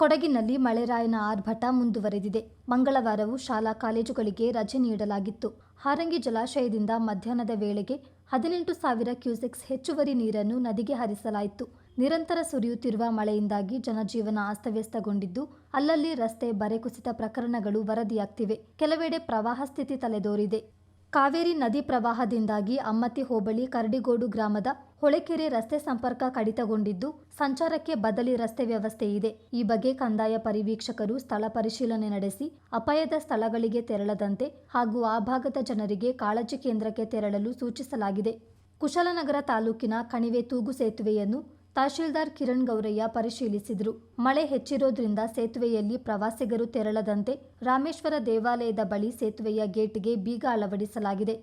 ಕೊಡಗಿನಲ್ಲಿ ಮಳೆರಾಯನ ಆರ್ಭಟ ಮುಂದುವರೆದಿದೆ. ಮಂಗಳವಾರವು ಶಾಲಾ ಕಾಲೇಜುಗಳಿಗೆ ರಜೆ ನೀಡಲಾಗಿತ್ತು. ಹಾರಂಗಿ ಜಲಾಶಯದಿಂದ ಮಧ್ಯಾಹ್ನದ ವೇಳೆಗೆ ಹದಿನೆಂಟು ಸಾವಿರ ಕ್ಯೂಸೆಕ್ಸ್ ಹೆಚ್ಚುವರಿ ನೀರನ್ನು ನದಿಗೆ ಹರಿಸಲಾಯಿತು. ನಿರಂತರ ಸುರಿಯುತ್ತಿರುವ ಮಳೆಯಿಂದಾಗಿ ಜನಜೀವನ ಅಸ್ತವ್ಯಸ್ತಗೊಂಡಿದ್ದು, ಅಲ್ಲಲ್ಲಿ ರಸ್ತೆ ಬರೆ ಕುಸಿತ ಪ್ರಕರಣಗಳು ವರದಿಯಾಗ್ತಿವೆ. ಕೆಲವೆಡೆ ಪ್ರವಾಹ ಸ್ಥಿತಿ ತಲೆದೋರಿದೆ. ಕಾವೇರಿ ನದಿ ಪ್ರವಾಹದಿಂದಾಗಿ ಅಮ್ಮತ್ತಿ ಹೋಬಳಿ ಕರಡಿಗೋಡು ಗ್ರಾಮದ ಹೊಳೆಕೆರೆ ರಸ್ತೆ ಸಂಪರ್ಕ ಕಡಿತಗೊಂಡಿದ್ದು, ಸಂಚಾರಕ್ಕೆ ಬದಲಿ ರಸ್ತೆ ವ್ಯವಸ್ಥೆ ಇದೆ. ಈ ಬಗ್ಗೆ ಕಂದಾಯ ಪರಿವೀಕ್ಷಕರು ಸ್ಥಳ ಪರಿಶೀಲನೆ ನಡೆಸಿ, ಅಪಾಯದ ಸ್ಥಳಗಳಿಗೆ ತೆರಳದಂತೆ ಹಾಗೂ ಆ ಭಾಗದ ಜನರಿಗೆ ಕಾಳಜಿ ಕೇಂದ್ರಕ್ಕೆ ತೆರಳಲು ಸೂಚಿಸಲಾಗಿದೆ. ಕುಶಲನಗರ ತಾಲೂಕಿನ ಕಣಿವೆ ತೂಗು ಸೇತುವೆಯನ್ನು ತಹಶೀಲ್ದಾರ್ ಕಿರಣ್ ಗೌರಯ್ಯ ಪರಿಶೀಲಿಸಿದರು. ಮಳೆ ಹೆಚ್ಚಿರೋದ್ರಿಂದ ಸೇತುವೆಯಲ್ಲಿ ಪ್ರವಾಸಿಗರು ತೆರಳದಂತೆ ರಾಮೇಶ್ವರ ದೇವಾಲಯದ ಬಳಿ ಸೇತುವೆಯ ಗೇಟ್ಗೆ ಬೀಗ ಅಳವಡಿಸಲಾಗಿದೆ.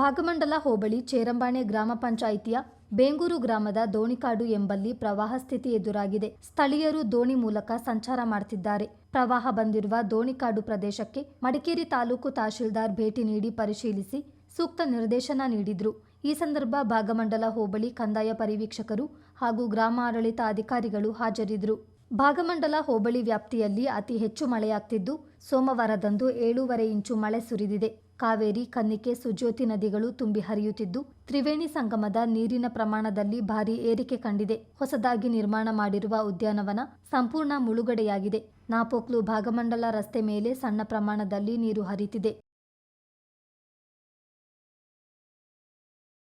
ಭಾಗಮಂಡಲ ಹೋಬಳಿ ಚೇರಂಬಾಣೆ ಗ್ರಾಮ ಪಂಚಾಯಿತಿಯ ಬೇಂಗೂರು ಗ್ರಾಮದ ದೋಣಿಕಾಡು ಎಂಬಲ್ಲಿ ಪ್ರವಾಹ ಸ್ಥಿತಿ ಎದುರಾಗಿದೆ. ಸ್ಥಳೀಯರು ದೋಣಿ ಮೂಲಕ ಸಂಚಾರ ಮಾಡುತ್ತಿದ್ದಾರೆ ಪ್ರವಾಹ ಬಂದಿರುವ ದೋಣಿಕಾಡು ಪ್ರದೇಶಕ್ಕೆ ಮಡಿಕೇರಿ ತಾಲೂಕು ತಹಶೀಲ್ದಾರ್ ಭೇಟಿ ನೀಡಿ ಪರಿಶೀಲಿಸಿ ಸೂಕ್ತ ನಿರ್ದೇಶನ ನೀಡಿದರು. ಈ ಸಂದರ್ಭ ಭಾಗಮಂಡಲ ಹೋಬಳಿ ಕಂದಾಯ ಪರಿವೀಕ್ಷಕರು ಹಾಗೂ ಗ್ರಾಮ ಆಡಳಿತ ಅಧಿಕಾರಿಗಳು ಹಾಜರಿದ್ದರು. ಭಾಗಮಂಡಲ ಹೋಬಳಿ ವ್ಯಾಪ್ತಿಯಲ್ಲಿ ಅತಿ ಹೆಚ್ಚು ಮಳೆಯಾಗ್ತಿದ್ದು, ಸೋಮವಾರದಂದು ಏಳೂವರೆ ಇಂಚು ಮಳೆ ಸುರಿದಿದೆ. ಕಾವೇರಿ, ಕನ್ನಿಕೆ, ಸುಜ್ಯೋತಿ ನದಿಗಳು ತುಂಬಿ ಹರಿಯುತ್ತಿದ್ದು, ತ್ರಿವೇಣಿ ಸಂಗಮದ ನೀರಿನ ಪ್ರಮಾಣದಲ್ಲಿ ಭಾರಿ ಏರಿಕೆ ಕಂಡಿದೆ. ಹೊಸದಾಗಿ ನಿರ್ಮಾಣ ಮಾಡಿರುವ ಉದ್ಯಾನವನ ಸಂಪೂರ್ಣ ಮುಳುಗಡೆಯಾಗಿದೆ. ನಾಪೋಕ್ಲು ಭಾಗಮಂಡಲ ರಸ್ತೆ ಮೇಲೆ ಸಣ್ಣ ಪ್ರಮಾಣದಲ್ಲಿ ನೀರು ಹರಿತಿದೆ.